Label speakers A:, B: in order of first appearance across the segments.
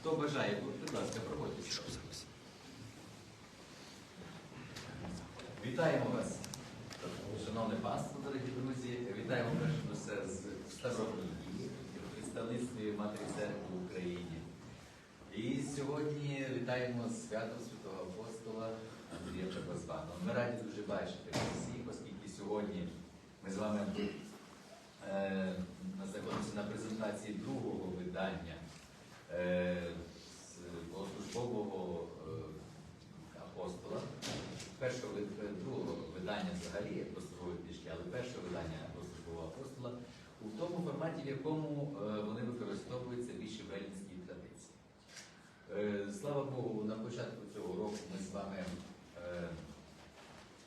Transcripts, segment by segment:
A: Хто бажає, будь ласка, проходьте. Вітаємо вас, шановне панство, дорогі друзі. Вітаємо перш за все з в Ставропіллі, в представництві Матері Церкви в Україні. І сьогодні вітаємо з святом святого апостола Андрія Чабазваного. Ми раді дуже бачити всіх, оскільки сьогодні ми з вами е, знаходимося на презентації другого видання богослужбового е, апостола. Першого е, другого видання взагалі апостолової книжки, але першого видання апостолового апостола у тому форматі, в якому е, вони використовуються більше в елінській традиції. Е, Слава Богу, на початку цього року ми з вами е,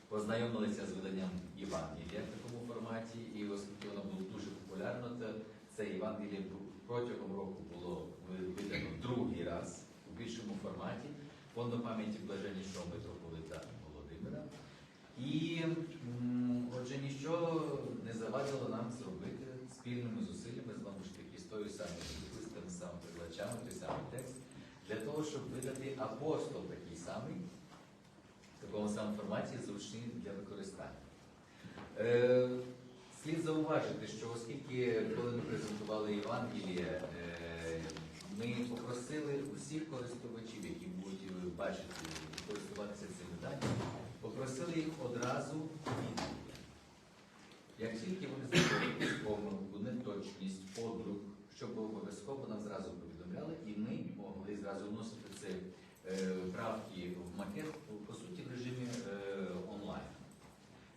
A: познайомилися з виданням Євангелія в такому форматі, і оскільки воно було дуже популярно, то це Євангеліє протягом року було видано другий раз у більшому форматі. Фондом пам'яті блаженнішого митрополита Володимира. І отже, нічого не завадило нам зробити спільними зусиллями з вами ж таки з тою самою з тими самими перекладачами, той самий текст, для того, щоб видати апостол такий самий, в такому самому форматі, зручний для використання. Е, слід зауважити, що оскільки, коли ми презентували Євангеліє, е, ми попросили усіх користувачів, які будуть бачити і користуватися цим даними, попросили їх одразу відповіді. Як тільки вони знаходять помилку, неточність, подруг, щоб обов'язково нам зразу повідомляли, і ми могли зразу вносити ці е, правки в макет, по- по суті, в режимі е, онлайн.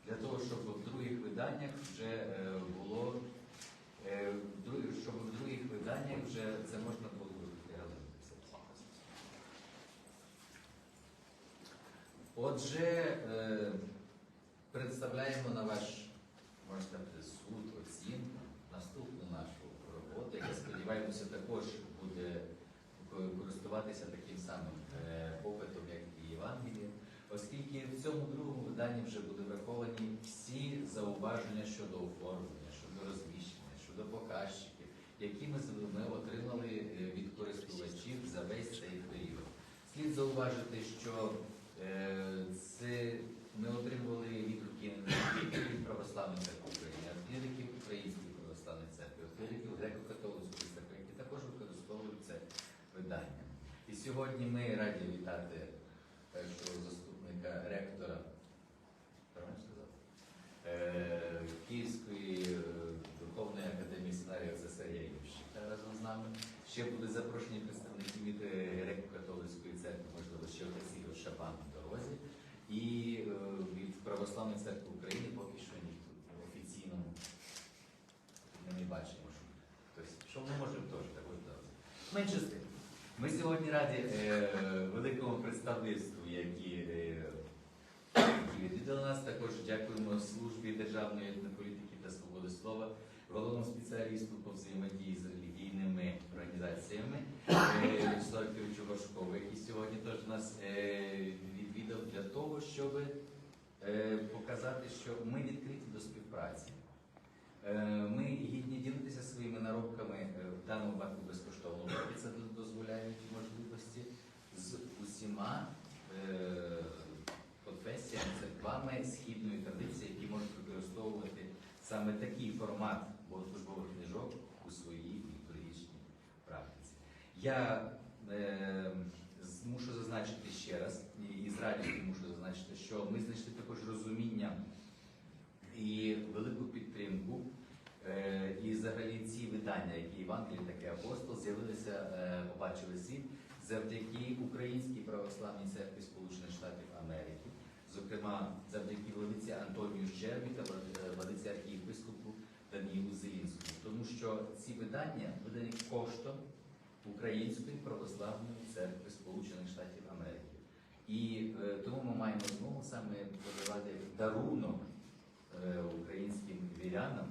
A: Для того, щоб в других виданнях вже е, було, е, в друг- щоб в других виданнях вже це можна було робити. Отже, е, представляємо на ваш, можна сказати, суд, оцінку, наступну нашу роботу, яка, сподіваємося, також буде ко- користуватися таким самим е, попитом, як і Євангеліє, оскільки в цьому другому виданні вже були враховані всі зауваження щодо оформлення, щодо розміщення, щодо показчиків, які ми, з- ми отримали е, від користувачів за весь цей період. Слід зауважити, що е, це ми отримували відгуки від православної церкви України, а кліриків Української православної церкви, кліриків греко-католицької церкви, які також використовують це видання. І сьогодні ми раді вітати першого заступника ректора? Е, Київської е, Духовної академії сценарію Цесарія Ющика разом з нами. Ще були запрошені представники е, греко-католицької церкви, можливо, ще Ігор Шапан в дорозі. І е, від Православної церкви України поки що ніхто офіційному ми не бачимо, хтось. Що ми можемо теж також дати. Менше з тим. Ми сьогодні раді е, великому представництву, які, е, відвідали нас. Також дякуємо службі державної етнополітики та свободи слова, головному спеціалісту по взаємодії з релігійними організаціями е, Вячеславу Кировичу який сьогодні теж нас е, відвідав для того, щоб е, показати, що ми відкриті до співпраці. Ми гідні ділитися своїми наробками в даному випадку безкоштовно, поки це дозволяють можливості з усіма конфесіями, церквами східної традиції, які можуть використовувати саме такий формат богослужбових книжок у своїй літургічній практиці. Я е, мушу зазначити ще раз, і, з радістю мушу зазначити, що ми знайшли також розуміння і велику підтримку. Е, І взагалі ці видання, які Євангелій, так і апостол, з'явилися, е, побачили світ завдяки Українській православній церкві Сполучених Штатів Америки, зокрема завдяки владиці Антонію Щербі та владиці архієпископу Даніїлу Зелінському. Тому що ці видання видані коштом Української православної церкви Сполучених Штатів Америки. І е, тому ми маємо змогу саме подавати дарунок е, українським вірянам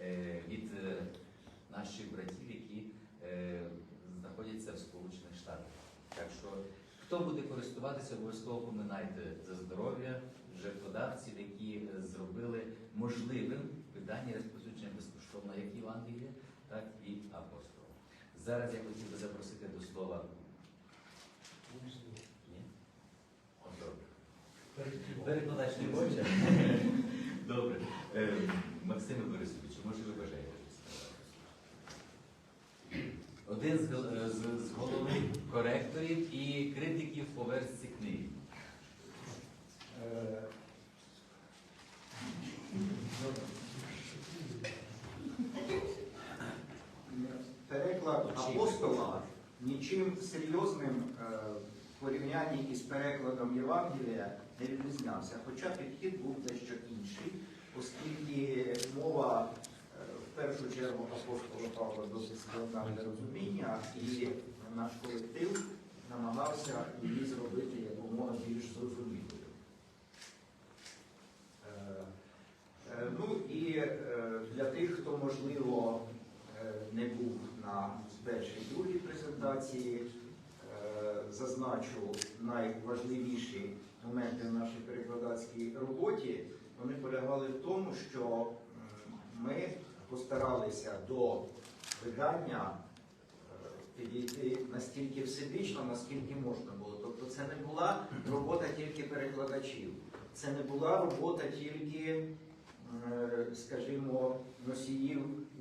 A: е, від е, наших братів, які е, знаходяться в Сполучених Штатах. Так що, хто буде користуватися, обов'язково поминайте за здоров'я жертводавців, які е, зробили можливим видання розповсюдження безкоштовно як Євангелія, так і апостола. Зараз я хотів би запросити до слова. Ні? Добре. Перекладач не хоче. Добре. Е, Максиме Борисовичу, може ви бажаєте? Один з, е, з, з головних коректорів і критиків по версії книги.
B: Е, Переклад апостола нічим серйозним е, в порівнянні із перекладом Євангелія не відрізнявся. Хоча підхід був дещо інший, оскільки мова е, в першу чергу апостола Павла досить складна для розуміння, і наш колектив намагався її зробити якомога більш зрозумілою. Е, Ну і для тих, хто, можливо, не був на першій другій презентації, е, зазначу найважливіші моменти в нашій перекладацькій роботі. Вони полягали в тому, що ми постаралися до видання е, підійти настільки всебічно, наскільки можна було. Тобто це не була робота тільки перекладачів, це не була робота тільки, е, скажімо, носіїв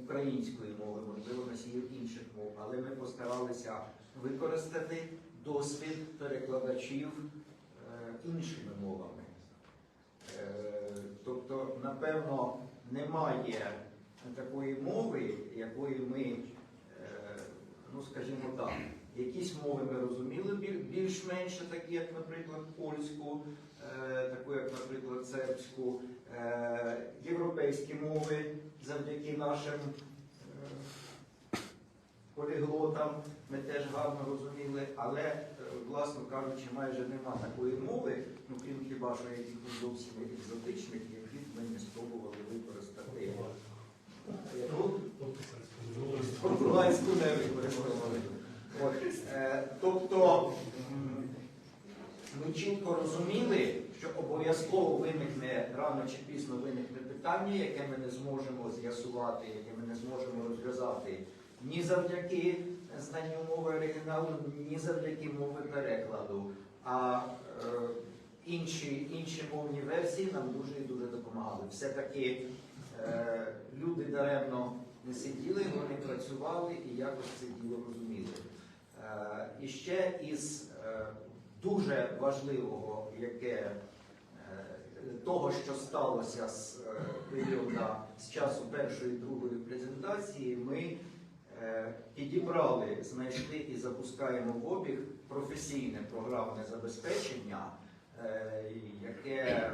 B: української мови, можливо, носіїв інших мов, але ми постаралися використати досвід перекладачів е, іншими мовами. Е, Тобто, напевно, немає такої мови, якої ми, е, ну скажімо так, якісь мови ми розуміли більш-менше, такі як, наприклад, польську, таку як, наприклад, сербську, європейські мови завдяки нашим е, поліглотам ми теж гарно розуміли, але, е, власно кажучи, майже нема такої мови, ну крім хіба що якихось зовсім екзотичних, які ми не спробували використати. Португальську не використовували. Е, тобто чітко розуміли, що обов'язково виникне рано чи пізно виникне питання, яке ми не зможемо з'ясувати, яке ми не зможемо розв'язати ні завдяки знанню мови оригіналу, ні завдяки мови перекладу. А е, інші, інші мовні версії нам дуже і дуже допомагали. Все-таки е, люди даремно не сиділи, вони працювали і якось це діло розуміли. Е, і ще із е, дуже важливого, яке е, того, що сталося з е, періоду з часу першої і другої презентації, ми е, підібрали, знайшли і запускаємо в обіг професійне програмне забезпечення, яке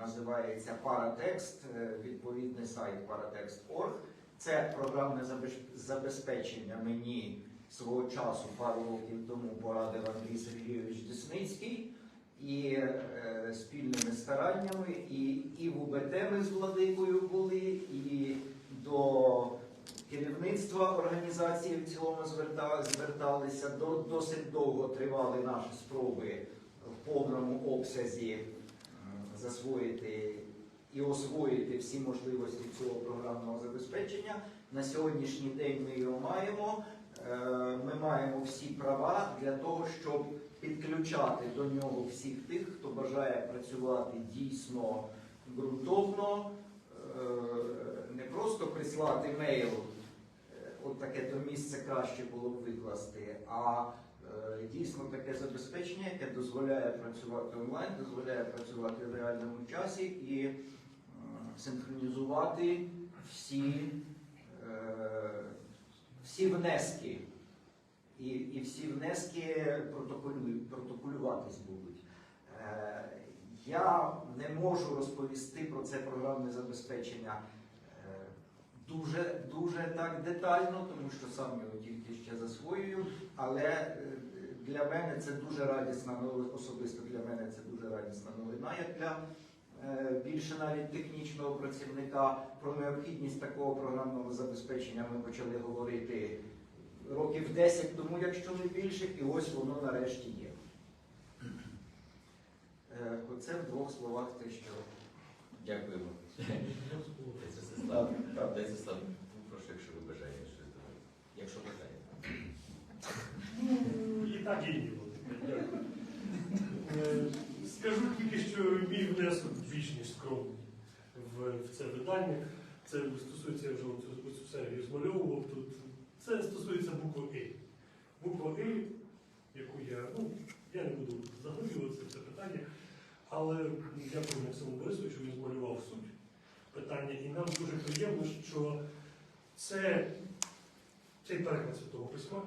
B: називається Паратекст, відповідний сайт Paratext.org. Це програмне забезпечення мені свого часу пару років тому порадив Андрій Сергійович Десницький. І е, спільними стараннями, і, і в УБТ ми з Владикою були, і до керівництва організації в цілому зверта, зверталися. До, досить довго тривали наші спроби в повному обсязі засвоїти і освоїти всі можливості цього програмного забезпечення. На сьогоднішній день ми його маємо. Е, Ми маємо всі права для того, щоб підключати до нього всіх тих, хто бажає працювати дійсно ґрунтовно, е, не просто прислати мейл, е, от таке то місце краще було б викласти, а дійсно таке забезпечення, яке дозволяє працювати онлайн, дозволяє працювати в реальному часі і синхронізувати всі, всі внески. І, і всі внески протоколю, протоколюватись будуть. Е, я не можу розповісти про це програмне забезпечення е, дуже, дуже так детально, тому що сам його тільки ще засвоюю. Але е, для мене це дуже радісна новина, особисто для мене це дуже радісна новина, як для більше навіть технічного працівника. Про необхідність такого програмного забезпечення ми почали говорити років 10 тому, якщо не більше, і ось воно нарешті є. Е, Оце в двох словах те, що.
A: Дякуємо. Прошу, якщо ви бажаєте щось додати. Якщо бажаєте.
C: Ну, і так і ні. Е, Скажу тільки, що мій внесок більш ніж скромний в, це видання. Це стосується, я вже оцю серію змальовував тут. Це стосується букви «И». Буква «И», яку я, ну, я не буду заглиблюватися в це питання, але дякую Максиму Борисовичу, він змалював суть питання. І нам дуже приємно, що це, цей переклад Святого Письма,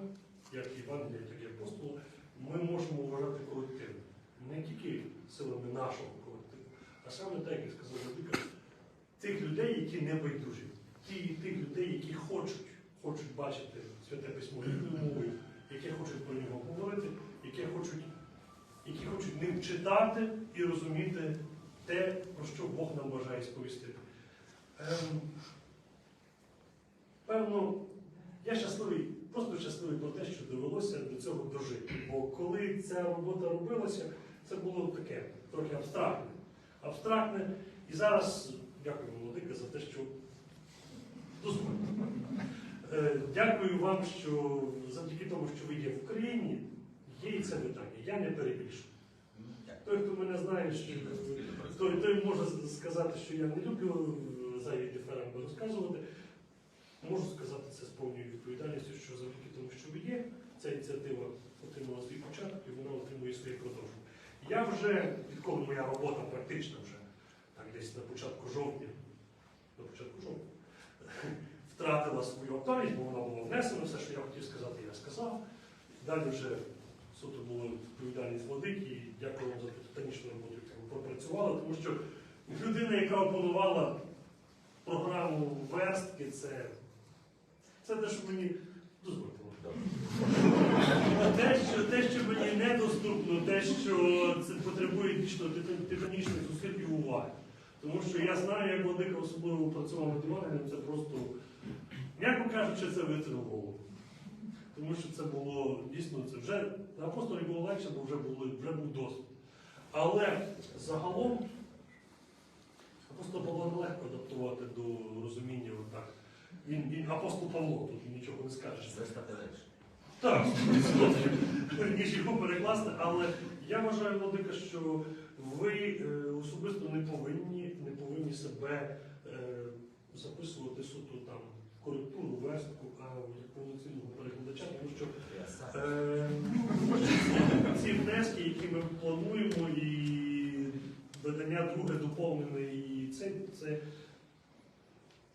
C: як Євангелія, так і апостола, ми можемо вважати колективним. Не тільки силами нашого колективу, а саме так, як сказав Владика, тих людей, які не байдужі, тих людей, які хочуть, хочуть бачити святе письмо рідною мовою, які хочуть про нього говорити, які хочуть, які хочуть ним читати і розуміти те, про що Бог нам бажає сповістити. Ем, певно, я щасливий, просто щасливий про те, що довелося до цього дожити. Бо коли ця робота робилася, це було таке трохи абстрактне. Абстрактне. І зараз дякую Володика за те, що дозволите. Дякую вам, що завдяки тому, що ви є в Україні, є і це питання. Я не перебільшую.
A: Ну.
C: Той, хто мене знає, що той, той може сказати, що я не люблю е, зайві диферемби розказувати. Можу сказати це з повною відповідальністю, що завдяки тому, що ви є, ця ініціатива отримала свій початок і вона отримує своє продовження. Я вже, відколи моя робота практично вже, так десь на початку жовтня, на початку жовтня, втратила свою актуальність, бо вона була внесена, все, що я хотів сказати, я сказав. Далі вже суто була відповідальність владики, і дякую вам за ту титанічну роботу, яку ви пропрацювали, тому що людина, яка опанувала програму верстки, це, це те, що мені. Те, що, те, що мені недоступно, те, що це потребує дійсно титанічних зусиль і уваги. Тому що я знаю, як Владика особливо працював Івангелієм, це просто, м'яко кажучи, це витер. Тому що це було дійсно це вже апостолі було легше, бо вже були, вже був досвід. Але загалом апостол Павла нелегко адаптувати до розуміння отак. Він, він апостол Павло, тут нічого не скажеш.
A: Це стати легше.
C: Так, ніж його перекласти, але я вважаю, Владика, що ви е, особисто не повинні, не повинні себе е, записувати суто там коректуру, верстку, а як повноцінного перекладача, тому що Е, Ці внески, які ми плануємо, і видання друге доповнене, і це, це.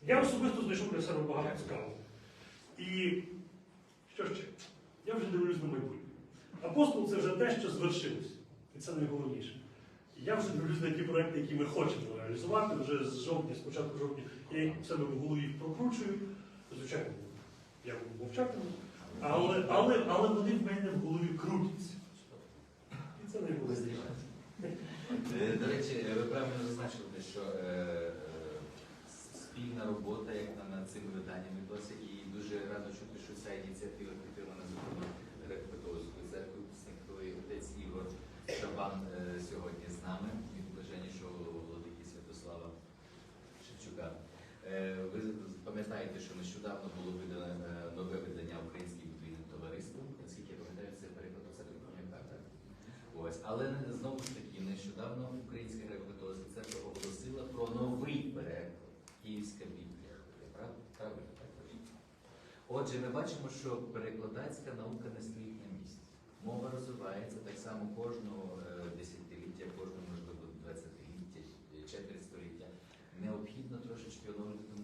C: Я особисто знайшов для себе багато цікавого. І що ще? Я вже дивлюсь на майбутнє. Апостол це вже те, що звершилось. І це найголовніше. Я вже дивлюсь на ті проекти, які ми хочемо реалізувати вже з жовтня, з початку жовтня. Я в себе в голові прокручую. Звичайно, я буду мовчати. Але, але, але вони в мене в голові крутяться. І це найголовніше.
A: Е, До речі, ви правильно зазначили, що е, спільна робота як на над цим виданням відбулася, і дуже радо чути, що ця ініціатива підтримана зокрема Греко-католицькою церквою, Пісниковий отець Ігор Шабан е, сьогодні з нами, від блаженнішого владики Святослава Шевчука. Е, Ви пам'ятаєте, що нещодавно було видано е, нове видання Українським біблійним товариством, наскільки я пам'ятаю, це переклад це Конюка, так? Ось, але знову ж таки, нещодавно Українська греко-католицька церква оголосила про новий переклад Київська Біблія. Прав- Правильно, так? Отже, ми бачимо, що перекладацька наука не стоїть на місці. Мова розвивається так само кожного е, десятиліття, кожного, можливо, двадцятиліття, е, четверть століття. Необхідно трошечки оновити е,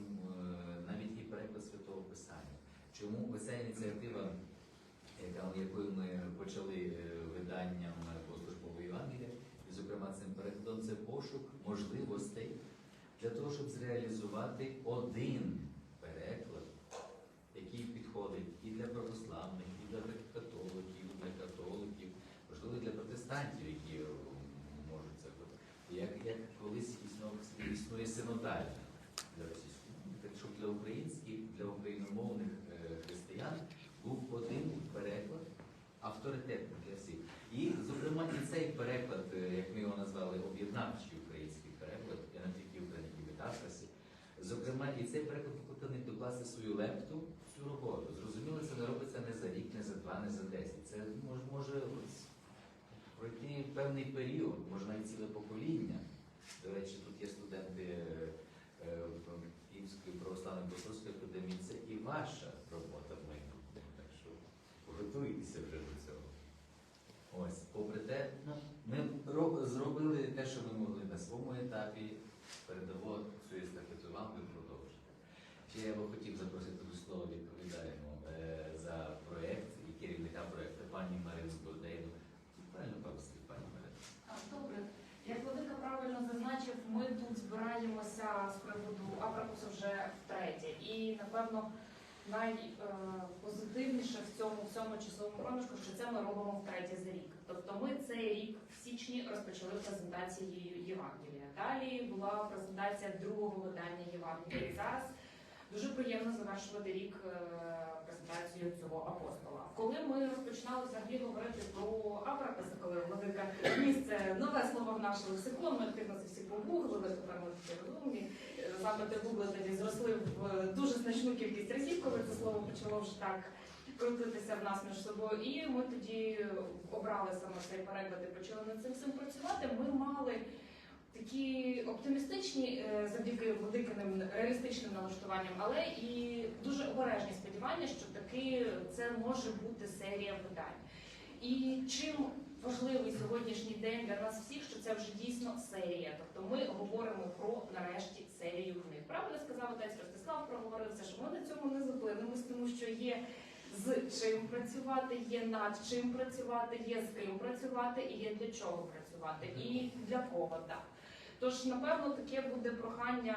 A: навіть і переклад Святого Писання. Чому оця ініціатива, якою ми почали е, виданням по службової Євангелія, і, зокрема, цим перекладом, це пошук можливостей для того, щоб зреалізувати один переклад, який підходить і для православних, і для католиків, для католиків, можливо, для протестантів, які е, можуть це бути. Як, як колись існував, існує синодальна для російської так щоб для українських, для україномовних е, християн був один переклад авторитетний для всіх. І, зокрема, і цей переклад, е, як ми його назвали, об'єднавчий український переклад, я не тільки український Афросі, Зокрема, і цей переклад покликаний докласти свою лепту цю роботу. Зрозуміло, це не робиться не за рік, не за два, не за десять. Це може, може пройти певний період, може навіть ціле покоління. До речі, тут є студенти е, е, Київської православної богословської академії. Це і ваша робота в майбутньому. Так що готуйтеся вже до цього. Ось, попри те, ну, ми зробили те, що ми могли на своєму етапі. Передамо цю естафету вам, ви продовжите. Ще я би хотів запросити до слова відповідаємо е, за проєкт і керівника проєкту пані Марину Бодейну. Правильно пам'ятаю, пані Марина?
D: А, Добре. Як Владика правильно зазначив, ми тут збираємося з приводу вже втретє. І, напевно, найпозитивніше в цьому всьому часовому проміжку, що це ми робимо втретє за рік. Тобто ми цей рік в січні розпочали презентацією Євангелія. Далі була презентація другого видання Євангелія. Зараз дуже приємно завершувати рік е, презентацією цього апостола. Коли ми розпочинали взагалі говорити про Абракаса, коли владика місце нове слово в наш лексикон, ми активно це всі погуглили, тепер такі розумні. Запити Google тоді зросли в е, дуже значну кількість разів, коли це слово почало вже так крутитися в нас між собою. І ми тоді обрали саме цей переклад і почали над цим всім працювати. Ми мали такі оптимістичні е, завдяки великим реалістичним налаштуванням, але і дуже обережні сподівання, що таки це може бути серія видань. І чим важливий сьогоднішній день для нас всіх, що це вже дійсно серія. Тобто ми говоримо про нарешті серію книг. Правильно сказав отець Ростислав, проговорився, що ми на цьому не зупинимось, тому що є з чим працювати, є над чим працювати, є з ким працювати і є для чого працювати, і для кого так. Тож, напевно, таке буде прохання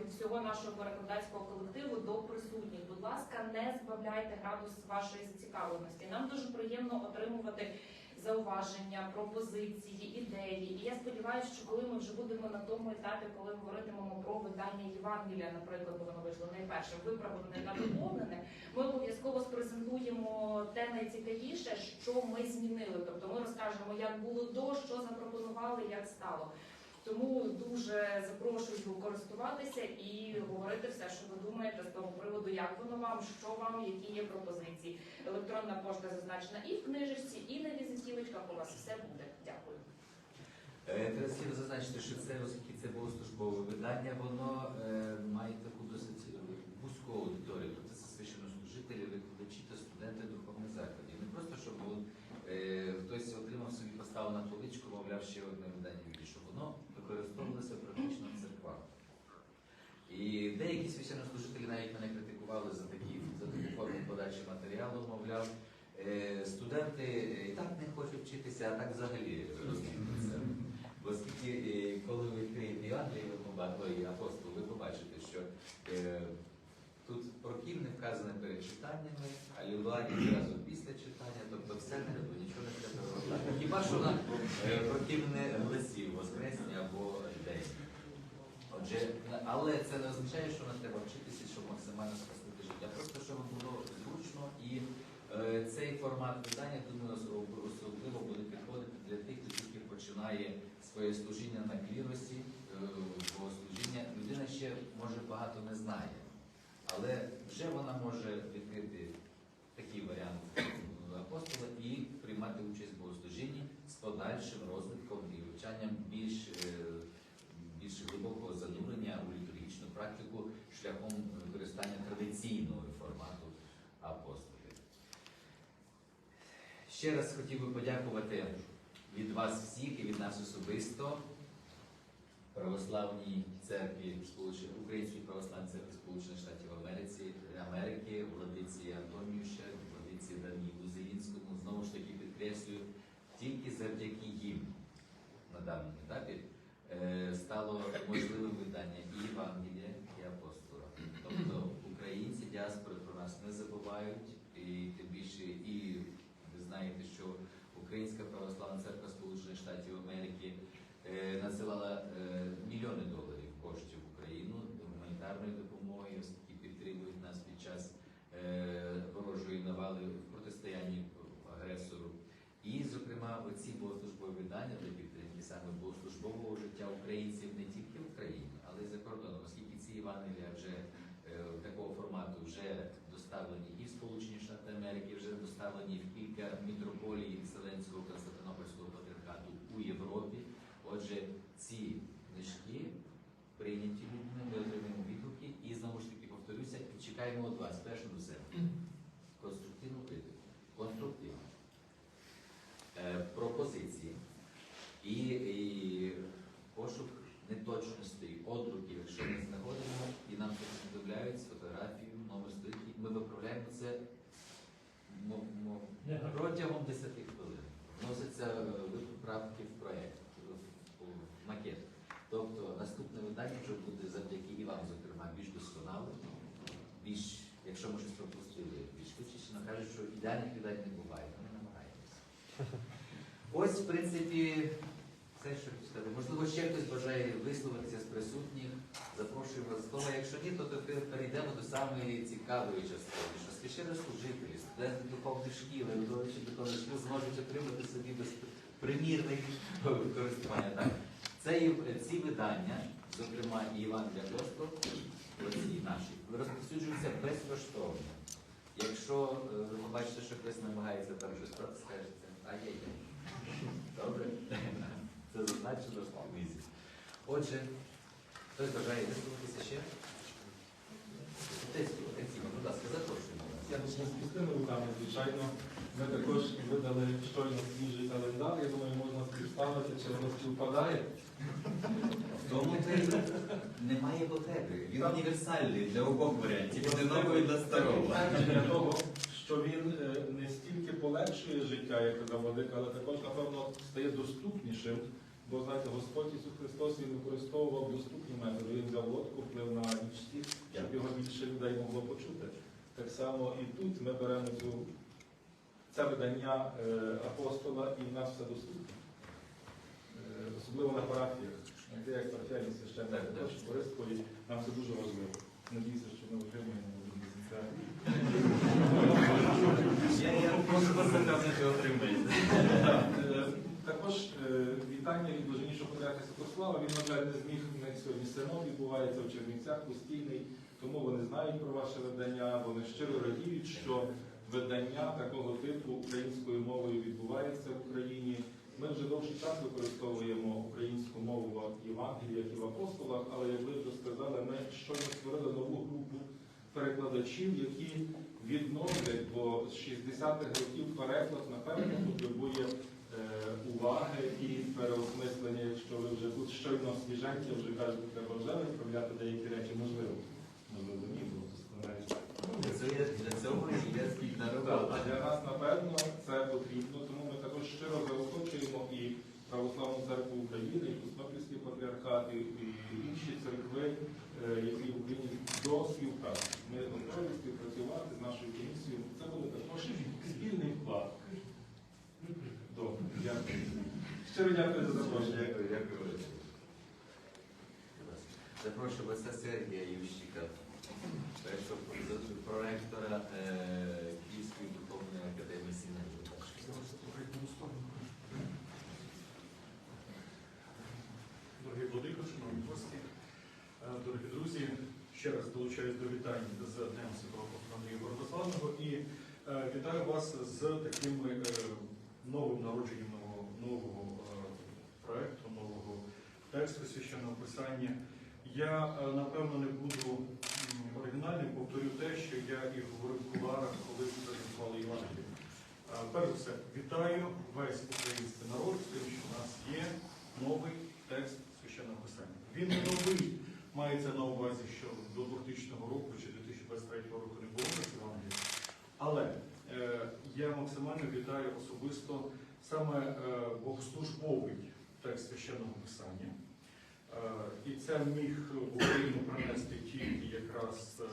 D: від всього нашого перекладацького колективу до присутніх. Будь ласка, не збавляйте градус вашої зацікавленості. Нам дуже приємно отримувати зауваження, пропозиції, ідеї. І я сподіваюся, що коли ми вже будемо на тому етапі, коли говоритимемо про видання Євангелія, наприклад, воно вийшло найперше, виправлене та доповнене, ми обов'язково спрезентуємо те найцікавіше, що ми змінили. Тобто ми розкажемо, як було до, що запропонували, як стало. Тому дуже запрошую користуватися і говорити все, що ви думаєте з того приводу, як воно вам, що вам, які є пропозиції. Електронна пошта зазначена і в книжечці, і на візитівочках. У вас все буде. Дякую.
A: Е, Треба слід зазначити, що це, оскільки це було службове видання, воно е, має таку досить е, вузьку аудиторію. Тобто це священнослужителі, викладачі та студенти духовних закладів. Не просто, щоб е, хтось отримав собі поставив на поличку, мовляв, ще одне видання більше, щоб воно використовувалося практично в церквах. І деякі священнослужителі навіть мене критикували за такі за таку форму подачі матеріалу, мовляв, е, студенти і так не хочуть вчитися, а так взагалі розуміються. Оскільки е, коли ви відкриєте Євангеліє, ви побачите, апостол, ви побачите, що е, тут прокільне вказане перед читаннями, а лілуарі зразу після читання, тобто все не треба, нічого не треба. Хіба що на е, прокільне гласів Воскресні або. Отже, але це не означає, що нам треба вчитися, щоб максимально спростити життя. Просто щоб було зручно і е, цей формат видання, думаю, особливо буде підходити для тих, хто тільки починає своє служіння на кліросі, е, богослужіння. Людина ще може багато не знає, але вже вона може відкрити такий варіант апостола і приймати участь в богослужінні з подальшим розвитком і вивчанням більш, е, глибокого занурення у літургічну практику шляхом використання традиційного формату апостолів. Ще раз хотів би подякувати від вас всіх і від нас особисто Православній церкві Українській православній церкві Сполучених Штатів Америці, Америки, владиці Антонію Щек, владиці Данілу Зелінському. Знову ж таки підкреслюю, тільки завдяки їм на даному етапі е, стало можливим видання і Євангелія, і апостола. Тобто українці діаспори про нас не забувають, і тим більше, і ви знаєте, що Українська православна церква Сполучених Штатів Америки е, надсилала е, мільйони доларів коштів в Україну гуманітарної допомоги, оскільки підтримують нас під час е, ворожої навали в протистоянні агресору. І, зокрема, оці богослужбові видання для підтримки саме богослужбового життя українців не тільки в Україні, але й за кордоном, оскільки ці Євангелія вже е, такого формату вже доставлені і в Сполучені Штати Америки, вже доставлені в кілька мітрополій Вселенського Константинопольського патріархату у Європі. Отже, ці книжки прийняті людьми, ми отримаємо відгуки і знову ж таки повторюся, чекаємо від вас перш за все конструктивну критику, конструктивну е, пропозиції і, і пошук неточностей, одруків, якщо ми знаходимо і нам повідомляють фотографію, номер сторінки, ми виправляємо це мо- мо- протягом 10 хвилин. Вносяться е, правки в проєкт, в- в макет. Тобто наступне видання вже буде завдяки і вам, зокрема, більш досконалим, більш, якщо ми щось пропустили, більш кажуть, що ідеальних видань не буває, ми намагаємося. Ось, в принципі, все, що хочу. Можливо, ще хтось бажає висловитися з присутніх. Запрошуємо до слова. Якщо ні, то перейдемо до самої цікавої частини, що священнослужителі, студенти духовних шкіл, і викладачі духовних шкіл зможуть отримати собі безпримірне користування. Так. Це і- ці видання, зокрема і Іван для оці наші, розповсюджуються безкоштовно. Якщо е, ви бачите, що хтось намагається там щось проти, скажете, а є є. Добре? Це зазначено в книзі. Отже, хтось бажає висловитися ще? Десь, будь ласка, запрошуємо.
E: Я почну з пустими руками, звичайно. Ми також видали щойно свіжий календар. Я думаю, можна співставити, чи воно співпадає.
A: В Тому ви немає потреби. Він універсальний для обох варіантів, і для нового і для старого.
E: Для того, що він е, не стільки полегшує життя, як казав Владика, але також, напевно, стає доступнішим. Бо знаєте, Господь Ісус Христос він використовував доступні методи. Він взяв лодку, вплив на річці, щоб його більше людей могло почути. Так само і тут ми беремо цю, це видання е, апостола і в нас все доступно. Е, особливо на парафіях. Де як парафіальні священники
A: Так, так.
E: також користують, нам це дуже важливо. Надіюся, що ми отримаємо до кінця.
A: Я, просто запевнити отримаєте.
E: Так, е, Також вітання від блаженнішого патріарха Святослава. Він, на жаль, не зміг них сьогодні синод відбувається в Чернівцях постійний, тому вони знають про ваше видання. Вони щиро радіють, що видання такого типу українською мовою відбувається в Україні. Ми вже довший час використовуємо українську мову в Євангеліях і в апостолах, але як ви вже сказали, ми щойно створили нову групу перекладачів, які відновлять, бо з 60-х років переклад, напевно, потребує е, уваги і переосмислення, якщо ви вже тут щойно свіженькі, вже кажете, треба вже виправляти деякі речі, можливо. Можливо, ні, бо досконалість.
A: Для цього є- Для цього і є спільна
E: Так,
A: робота.
E: Для нас, напевно, це потрібно, тому ми також щиро заохочуємо і Православну церкву України, і Костопільський патріархат, і, і інші церкви, е, які в Україні до співпраці. Ми готові співпрацювати з нашою комісією. Це буде також спільний вклад. Добре, дякую. Щиро дякую за запрошення.
A: Дякую, дякую. Запрошую отця Сергія Ющика, першого проректора е, Київської духовної академії Сінежу.
F: Дорогі владико, шановні гості, е, дорогі друзі, ще раз долучаюсь до вітань з Днем Святого Андрія Бородославного і е, вітаю вас з таким новим народженням нового, нового проекту, нового тексту священного писання. Я, е, напевно, не буду оригінальним, повторю те, що я і говорив в куларах, коли презентували Євангелію. Перш за все, вітаю весь український народ з тим, що у нас є новий текст священного писання. Він не новий, мається на увазі, що до 2000 року чи 2023 року не було в Євангелії. Але е, я максимально вітаю особисто саме е, богослужбовий текст священного писання. Е, і це міг в Україну принести тільки якраз е,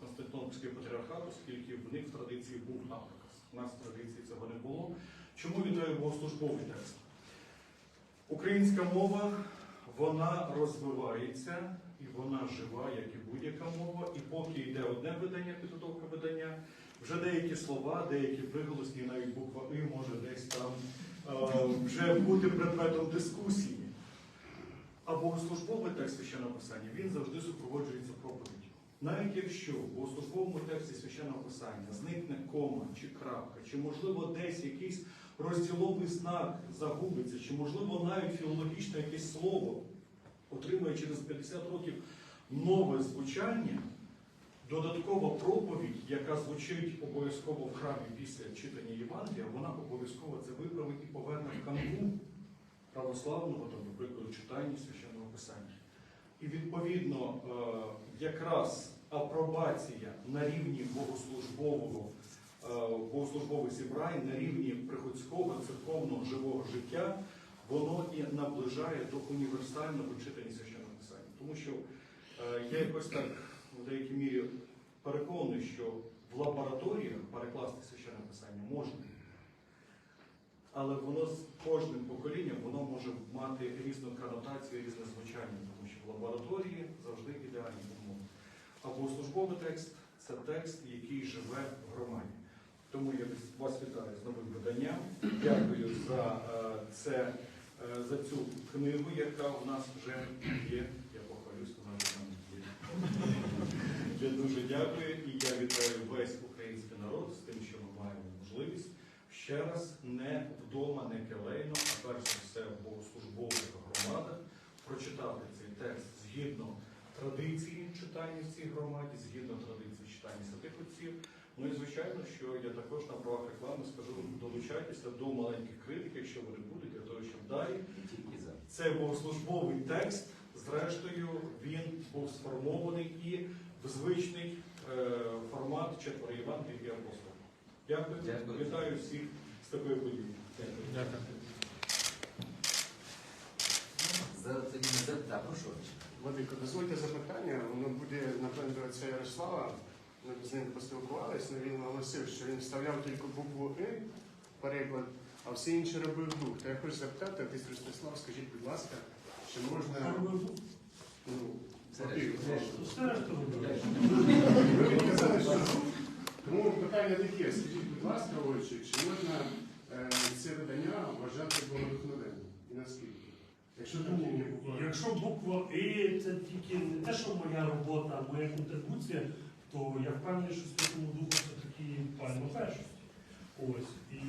F: Константинопольський патріархат, оскільки в них в традиції був наприказ. У нас в традиції цього не було. Чому вітаю богослужбовий текст? Українська мова вона розвивається і вона жива, як і будь-яка мова. І поки йде одне видання, підготовка видання, вже деякі слова, деякі приголосні, навіть буква І може десь там вже бути предметом дискусії. А богослужбовий текст священного писання він завжди супроводжується проповіддю. Навіть якщо в богослужбовому тексті священного писання зникне кома чи крапка, чи можливо десь якийсь розділовий знак загубиться, чи можливо навіть філологічне якесь слово отримує через 50 років нове звучання, додаткова проповідь, яка звучить обов'язково в храмі після читання Євангелія, вона обов'язково це виправить і поверне в канву православного, там, наприклад, читання священного писання. І відповідно е, якраз апробація на рівні богослужбового, е, богослужбових зібрань, на рівні приходського церковного живого життя, воно і наближає до універсального читання священного писання. Тому що е, я якось так в деякій мірі переконаний, що в лабораторіях перекласти священне писання можна. Але воно з кожним поколінням воно може мати різну конотацію, різне звучання, тому що в лабораторії завжди ідеальні умови. А богослужбовий текст це текст, який живе в громаді. Тому я вас вітаю з новим виданням. Дякую за е, це, е, за цю книгу, яка у нас вже є. Я похвалюсь, вона вже там є. Я дуже дякую і я вітаю весь український народ з тим, що ми маємо можливість ще раз не вдома, не келейно, а перш за все в богослужбових громадах прочитати цей текст згідно традиції читання в цій громаді, згідно традиції читання святих отців. Ну і звичайно, що я також на правах реклами скажу, долучайтеся до маленьких критик, якщо вони будуть, для того, щоб далі
A: за.
F: цей богослужбовий текст, зрештою, він був сформований і в звичний е, формат четверо Євангелії і апостолів. Дякую.
A: Дякую.
F: Вітаю всіх з такою подією. Дякую.
A: За тоді не за прошу.
G: Владико, дозвольте запитання, воно буде, напевно, до отця Ярослава. Ми з ним поспілкувалися, але він наголосив, що він вставляв тільки букву «и» переклад, а все інше робив дух. То я хочу запитати, отець Ростислав, скажіть, будь ласка, чи можна. Ну. Ви мені що тому питання таке, скажіть, будь ласка, отче, чи можна е, це видання вважати богодухновенним? І наскільки? Якщо
C: Ну,
G: буква.
C: Якщо буква І це тільки не те, що моя робота, а моя контрибуція, то я впевнений, що Святому Духу це такі пальма першості. Ось. І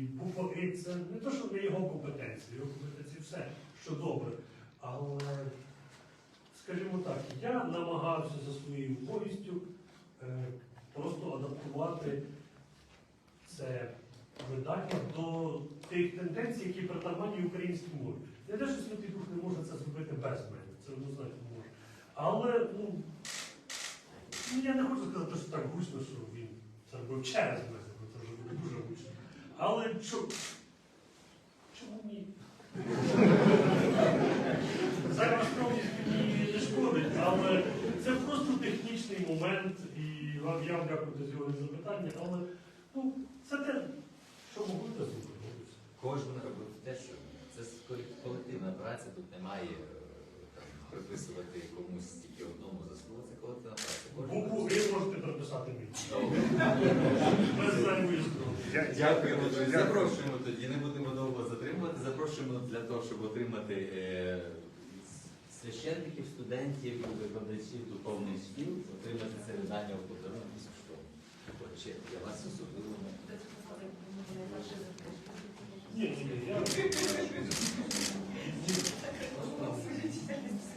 C: буква І це не те, що не його компетенція, його компетенції все, що добре. Але, скажімо так, я намагався за своєю повістю е, просто адаптувати це видання до тих тенденцій, які притаманні українській мові. Не те, що Святий Дух не може це зробити без мене, це однозначно може. Але ну, я не хочу сказати, що так гучно, що він це робив через мене, бо це вже буде дуже гучно. Але чо... чому ні? Зараз мені не шкодить, але це просто технічний момент, і вам я дякую за сьогодні запитання, але ну, це те, що могли зробити.
A: Кожен робив те, що це колективна праця, тут немає е, там, приписувати комусь тільки одному заслугу, це колективна праця.
C: Букву
A: робить.
C: можете прописати мені. Без зайвої
A: Дякуємо.
G: дякую,
A: Запрошуємо тоді, не будемо довго затримувати. Запрошуємо для того, щоб отримати е, священників, студентів, викладачів духовних шкіл, отримати це видання у подарунок безкоштовно. Отже, я вас особливо.
C: Ні,